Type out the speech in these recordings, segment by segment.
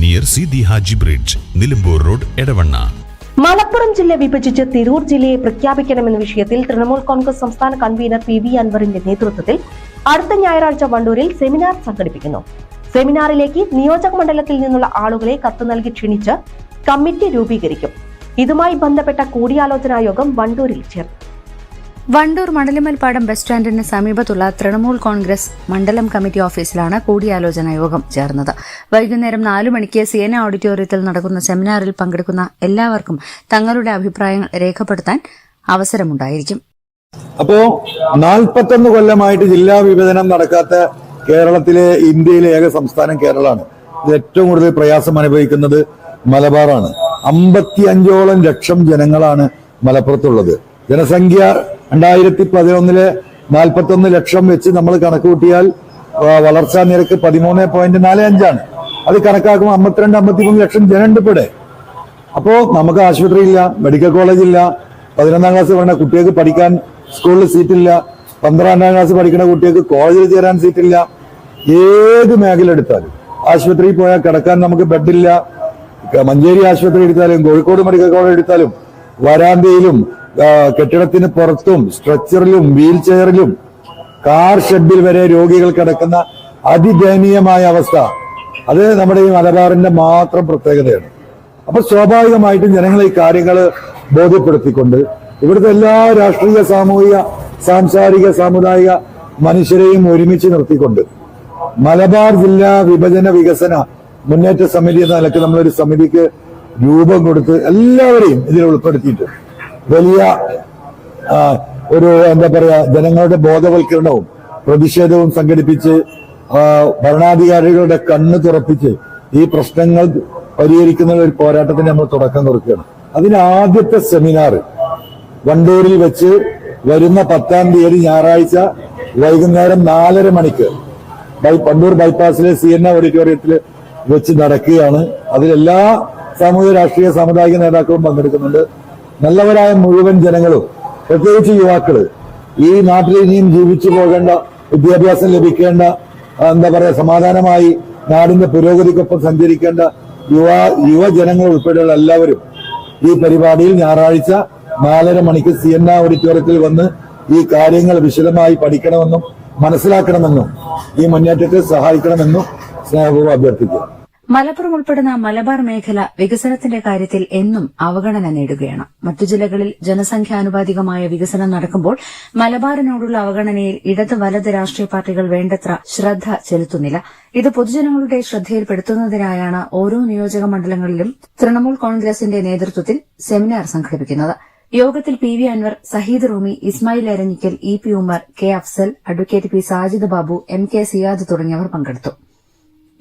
near C the Haji bridge Nilambur road Edavanna Malappuram ജില്ല വിഭജിച്ച് തിരൂർ ജില്ലയെ പ്രഖ്യാപിക്കണമെന്ന വിഷയത്തിൽ തൃണമൂൽ കോൺഗ്രസ് സംസ്ഥാന കൺവീനർ പി വി അൻവറിന്റെ നേതൃത്വത്തിൽ അടുത്ത ഞായറാഴ്ച വണ്ടൂരിൽ സെമിനാർ സംഘടിപ്പിക്കുന്നു. സെമിനാറിലേക്ക് നിയോജക മണ്ഡലത്തിൽ നിന്നുള്ള ആളുകളെ കത്ത് നൽകി ക്ഷണിച്ച് കമ്മിറ്റി രൂപീകരിക്കും. ഇതുമായി ബന്ധപ്പെട്ട കൂടിയാലോചനാ യോഗം വണ്ടൂരിൽ ചേർന്നു വണ്ടൂർ മണലിമൽപ്പാടം ബസ് സ്റ്റാൻഡിന് സമീപത്തുള്ള തൃണമൂൽ കോൺഗ്രസ് മണ്ഡലം കമ്മിറ്റി ഓഫീസിലാണ് കൂടിയാലോചനാ യോഗം ചേർന്നത്. വൈകുന്നേരം നാലു മണിക്ക് സിയന ഓഡിറ്റോറിയത്തിൽ നടക്കുന്ന സെമിനാറിൽ പങ്കെടുക്കുന്ന എല്ലാവർക്കും തങ്ങളുടെ അഭിപ്രായങ്ങൾ രേഖപ്പെടുത്താൻ അവസരമുണ്ടായിരിക്കും. അപ്പോ നാൽപ്പത്തൊന്ന് കൊല്ലമായിട്ട് ജില്ലാ വിഭജനം നടക്കാത്ത കേരളത്തിലെ ഇന്ത്യയിലെ ഏക സംസ്ഥാനം കേരളമാണ്. ഇത് ഏറ്റവും കൂടുതൽ പ്രയാസം അനുഭവിക്കുന്നത് മലബാറാണ്. അമ്പത്തി അഞ്ചോളം ലക്ഷം ജനങ്ങളാണ് മലപ്പുറത്തുള്ളത്. ജനസംഖ്യ രണ്ടായിരത്തി പതിനൊന്നിലെ നാൽപ്പത്തൊന്ന് ലക്ഷം വെച്ച് നമ്മൾ കണക്ക് കൂട്ടിയാൽ വളർച്ചാ നിരക്ക് പതിമൂന്ന് പോയിന്റ് നാല് അഞ്ചാണ്. അത് കണക്കാക്കുമ്പോൾ അമ്പത്തിരണ്ട് അമ്പത്തിമൂന്ന് ലക്ഷം ജനമുണ്ട് ഇവിടെ അപ്പോ നമുക്ക് ആശുപത്രി ഇല്ല മെഡിക്കൽ കോളേജ് ഇല്ല പതിനൊന്നാം ക്ലാസ് പഠിക്കുന്ന കുട്ടികൾക്ക് പഠിക്കാൻ സ്കൂളിൽ സീറ്റില്ല പന്ത്രണ്ടാം ക്ലാസ് പഠിക്കുന്ന കുട്ടികൾക്ക് കോളേജിൽ ചേരാൻ സീറ്റില്ല ഏത് മേഖല എടുത്താലും. ആശുപത്രിയിൽ പോയാൽ കിടക്കാൻ നമുക്ക് ബെഡില്ല മഞ്ചേരി ആശുപത്രി എടുത്താലും കോഴിക്കോട് മെഡിക്കൽ കോളേജ് എടുത്താലും വരാന്തയിലും കെട്ടിടത്തിന് പുറത്തും സ്ട്രക്ചറിലും വീൽ ചെയറിലും കാർ ഷെഡിൽ വരെ രോഗികൾ കിടക്കുന്ന അതിദയനീയമായ അവസ്ഥ. അത് നമ്മുടെ ഈ മലബാറിന്റെ മാത്രം പ്രത്യേകതയാണ്. അപ്പൊ സ്വാഭാവികമായിട്ടും ജനങ്ങൾ ഈ കാര്യങ്ങൾ ബോധ്യപ്പെടുത്തിക്കൊണ്ട് ഇവിടുത്തെ എല്ലാ രാഷ്ട്രീയ സാമൂഹിക സാംസ്കാരിക സാമുദായിക മനുഷ്യരെയും ഒരുമിച്ച് നിർത്തിക്കൊണ്ട് മലബാർ ജില്ലാ വിഭജന വികസന മുന്നേറ്റ സമിതി എന്ന നിലയ്ക്ക് നമ്മളൊരു സമിതിക്ക് രൂപം കൊടുത്ത് എല്ലാവരെയും ഇതിൽ ഉൾപ്പെടുത്തിയിട്ട് വലിയ ഒരു എന്താ പറയുക ജനങ്ങളുടെ ബോധവൽക്കരണവും പ്രതിഷേധവും സംഘടിപ്പിച്ച് ഭരണാധികാരികളുടെ കണ്ണ് തുറപ്പിച്ച് ഈ പ്രശ്നങ്ങൾ പരിഹരിക്കുന്ന ഒരു പോരാട്ടത്തിന് നമ്മൾ തുടക്കം കുറിക്കുകയാണ്. അതിന് ആദ്യത്തെ സെമിനാർ വണ്ടൂരിൽ വെച്ച് വരുന്ന പത്താം തീയതി ഞായറാഴ്ച വൈകുന്നേരം നാലര മണിക്ക് വണ്ടൂർ ബൈപ്പാസിലെ സി എൻ ഓഡിറ്റോറിയത്തിൽ വെച്ച് നടക്കുകയാണ്. അതിലെല്ലാ സാമൂഹ്യ രാഷ്ട്രീയ സാമുദായിക നേതാക്കളും പങ്കെടുക്കുന്നുണ്ട്. നല്ലവരായ മുഴുവൻ ജനങ്ങളും പ്രത്യേകിച്ച് യുവാക്കൾ ഈ നാട്ടിൽ ഇനിയും ജീവിച്ചു പോകേണ്ട വിദ്യാഭ്യാസം ലഭിക്കേണ്ട എന്താ പറയാ സമാധാനമായി നാടിന്റെ പുരോഗതിക്കൊപ്പം സഞ്ചരിക്കേണ്ട യുവ യുവജനങ്ങൾ ഉൾപ്പെടെയുള്ള എല്ലാവരും ഈ പരിപാടിയിൽ ഞായറാഴ്ച നാലര മണിക്ക് സി എൻ ഓഡിറ്റോറിയത്തിൽ വന്ന് ഈ കാര്യങ്ങൾ വിശദമായി പഠിക്കണമെന്നും മനസ്സിലാക്കണമെന്നും ഈ മുന്നേറ്റത്തെ സഹായിക്കണമെന്നും സ്നേഹപൂർവം അഭ്യർത്ഥിക്കുന്നു. മലപ്പുറം ഉൾപ്പെടുന്ന മലബാർ മേഖല വികസനത്തിന്റെ കാര്യത്തിൽ എന്നും അവഗണന നേടുകയാണ്. മറ്റു ജില്ലകളിൽ ജനസംഖ്യാനുപാതികമായ വികസനം നടക്കുമ്പോൾ മലബാറിനോടുള്ള അവഗണനയിൽ ഇടത് വലത് രാഷ്ട്രീയ പാർട്ടികൾ വേണ്ടത്ര ശ്രദ്ധ ചെലുത്തുന്നില്ല. ഇത് പൊതുജനങ്ങളുടെ ശ്രദ്ധയിൽപ്പെടുത്തുന്നതിനായാണ് ഓരോ നിയോജക മണ്ഡലങ്ങളിലും തൃണമൂൽ കോൺഗ്രസിന്റെ നേതൃത്വത്തിൽ സെമിനാർ സംഘടിപ്പിക്കുന്നത്. യോഗത്തിൽ P V Anvar Saheed Rumi Ismail Aranjikkal E P Umar K Afsal advocate P Sajid Babu M K Siyad തുടങ്ങിയവർ പങ്കെടുത്തു.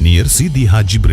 near C Haji bridge